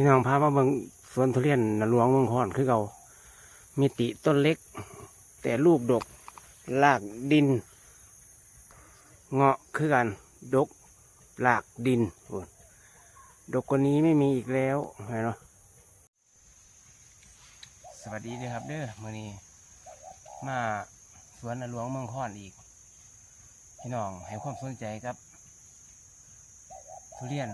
พี่น้องพามาเบิ่งสวนทุเรียนนหลวงเมืองคอนคือเก่ามีติต้นเล็ก แต่ลูกดกลากดิน เงาะคือกัน ดกลากดินโดกกว่านี้ไม่มีอีกแล้วเห็นเนาะสวัสดีเด้อครับเด้อมื่อนี้ มาสวนนหลวงเมืองคอนอีก พี่น้องให้ความสนใจกับ ทุเรียน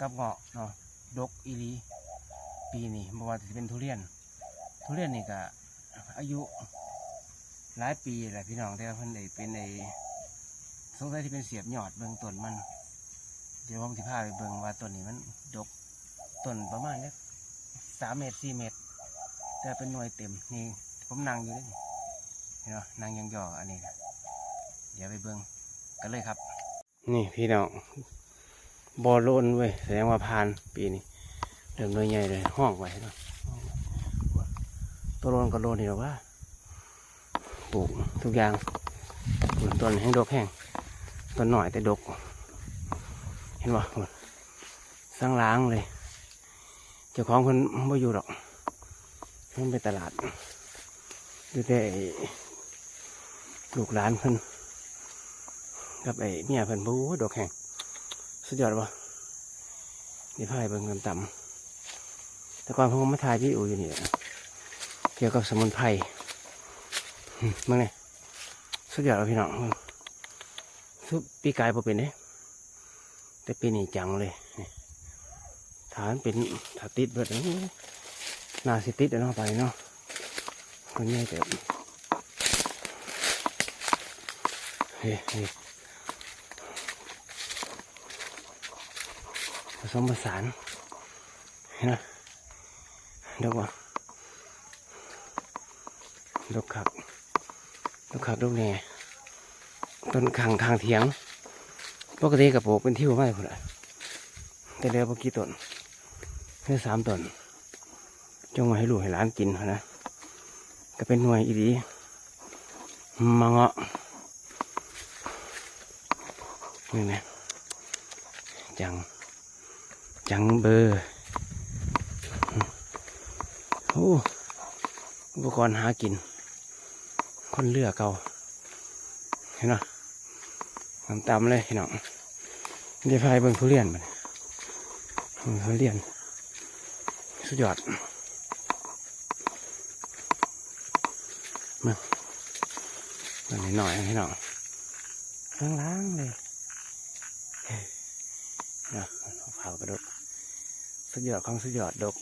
กับเงาะเนาะดกอีลีปีนี้บ่ว่าจะเป็นทุเรียน ทุเรียนนี่ก็อายุหลายปีแหละพี่น้องแต่ว่าเพิ่นได้เป็นในสงสัยที่เป็นเสียบยอดเบื้องต้นมัน เดี๋ยวผมสิพาไปเบิ่งว่าต้นนี้มันดกต้นประมาณเนี้สามเมตรสี่เมตร แต่เป็นหน่วยเต็มนี่ผมนั่งอยู่นี่เห็นไหมนั่งยองยออันนี้นะเดี๋ยวไปเบิ่งกันเลยครับ นี่พี่น้อง บอลโลนเว้ยแสดงว่าพานปีนี้เริ่มหน่วยใหญ่เลยห้องไว้เนาะตัวโลนก็โลนนี่หรอว่าปลูกทุกอย่างปลูกต้นแห้งดกแห้งต้นหน่อยแต่ดก เห็นป่ะสร้างล้างเลย เจ้าของเพิ่นไม่อยู่หรอกเพิ่นไปตลาดดูแต่ไอ้ลูกหลานเพิ่นกับไอ้เมียเพิ่นบูดอกแห้ง สุดยอดวะนี่พายเบิ่งกันต่ำแต่ก่อนผมมาถ่ายพี่อูอยู่นี่เกี่ยวกับสมุนไพรมึงเนี่ยสุดยอดแล้วพี่น้องสุดปีกายพอเป็นเด้แต่ปีนี้จังเลยฐานเป็นถาติดเบิดนี่นาสิติดเนาะไปเนาะคนนี้เดี๋ยวเฮ้ยเฮ้ย ผ สมผสานเห็นไหมดอกว่าดอกขักดอกขักดอกแหน่ต้นขังทางเถียงปกติกับปลูกเป็นที่ไม่พุ่นละแต่เดี๋ยวเมื่อกี้ต้นแค่สามต้นจงมาให้ลูกให้หลานกินนะก็เป็นหน่วยอีดีมาเงาะนี่นะจัง จังเบอร์โอ้อุปกรณ์หากิน คนเลือกเก่าเห็นไหมตามตามๆเลยพี่น้องเดี๋ยวพายเบิ่งทุเรียนมันทุเรียน สุดยอดมามันนิดหน่อยพี่น้องล้างๆเลยนะเผากระดก สยอดของสยอดดก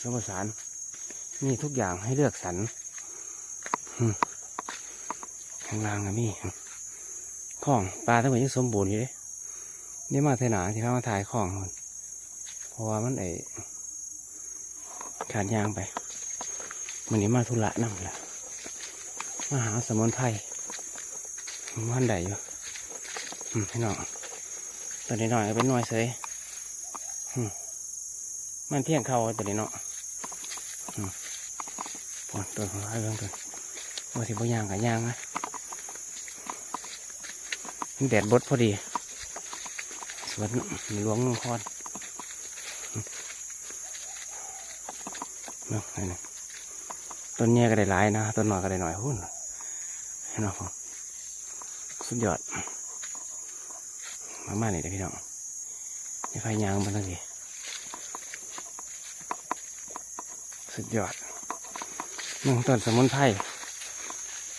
สมสานมีทุกอย่างให้เลือกสรรข้างล่างก็มีของปลาทั้งหมดยังสมบูรณ์อยู่เลยนี่มาเทหนาที่เขามาถ่ายของมันเพราะว่ามันไอขาดยางไปมันนี้มาธุระนั่งแหละมาหาสมุนไพรมันใดอยู่อืมพี่น้องตัวนี้หน่อยเป็นหน่อยเสย มันเที่ยงเข้าตัวนี้เนาะปอนตัวของร้เรื่องตัวว่าสิบย่างกับย่างนะแดดบดพอดี สวนหลวงนครอืมเนาะนี่ต้นเนี้ยก็ได้หลายนะ ต้นหน่อยก็ได้หน่อยหุ้นเห็นไหมผมสุดยอด มามานี่เด้อพี่น้องนี่ไฟยางมันทั้งที สุดยอดมึงต้นสมุนไพร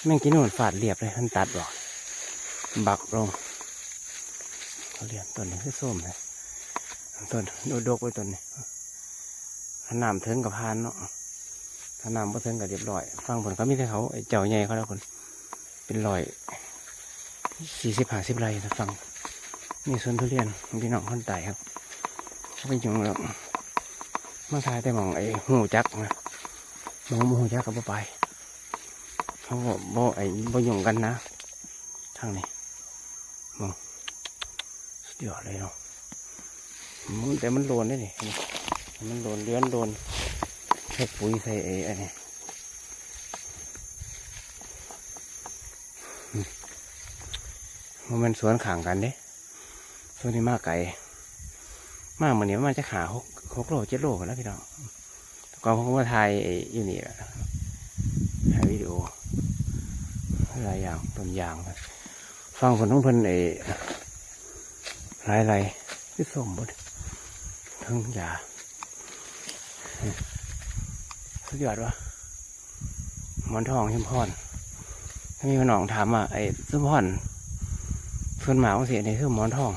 แม่งกินหนู่นฝาดเรียบเลยมันตัดบอกบักลงเขาเรียนต้นนี้คือส้มเลยต้นดูดกไว้ต้นนี้ถ้าน้ำถึงกับพานเนาะถ้าน้ำบ่ถึงกับเรียบร้อย ฟังผลก็มีแต่เขาไอ้เจ้าใหญ่เขาแล้วคนเป็นรอยสี่สิบห้าสิบไรนะฟังมีสวนทุเรียนพี่น้องคนไต่ครับเขาไปจุงแล้ว มาทายแต่มองไอ้หูจักนะมองหูจักกับไปเขาบอกบ่ไอ้บ่ยงกันนะทางนี้มองสุดยอดเลยเนาะมันแต่มันโดนได้นี่มันโดนเลี้ยนโดนแค่ปุ๋ยใส่ไอ้อันนี้มันสวนข่างกันเด้ส่วนนี้มากไก่มากเหมือนนี้มันจะขาหก หกโลเจ็ดโลกันแล้วพี่น้องก่อนผมก็มาถ่ายอยู่นี่แหละถ่ายวิดีโอหลายอย่างต้นยางฟังคนทั้งเพิ่นไอ้หลายไรที่ส่งบดทั้งยาสุดยอดวะหมอนทองชิมพรถ้ามีพี่น้องถามว่าไอ้ชิมพรส่วนหมาของเสียในคือหมอนทอง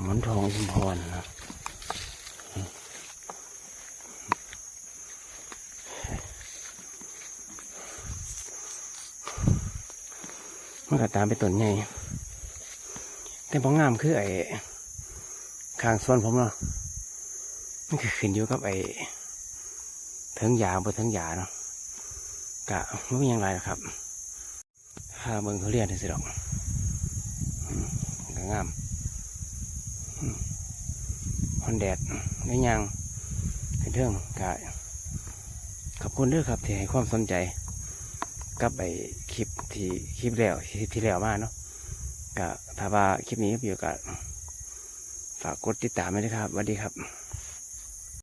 หมอนทองชุมพรนะ มันก็ตามไปต้นใหญ่แต่พองามคือไอ้ข้างส่วนผมเนาะมันคือขึ้นอยู่กับไอ้เถิงยาบนเถิงยาเนาะกะไม่มีหยังไรครับถ้าเบิ่งเขาเรียนสิดอกอืมก็งามฮอนแดดได้ยังให้เทิงกะขอบคุณด้วยครับที่ให้ความสนใจ กับไอคลิปที่คลิปแล้วคลิปที่แล้วมาเนาะก็ถ้าว่าคลิปนี้มีโอกาสฝากกดติดตามไว้ด้วยครับสวัสดีครับ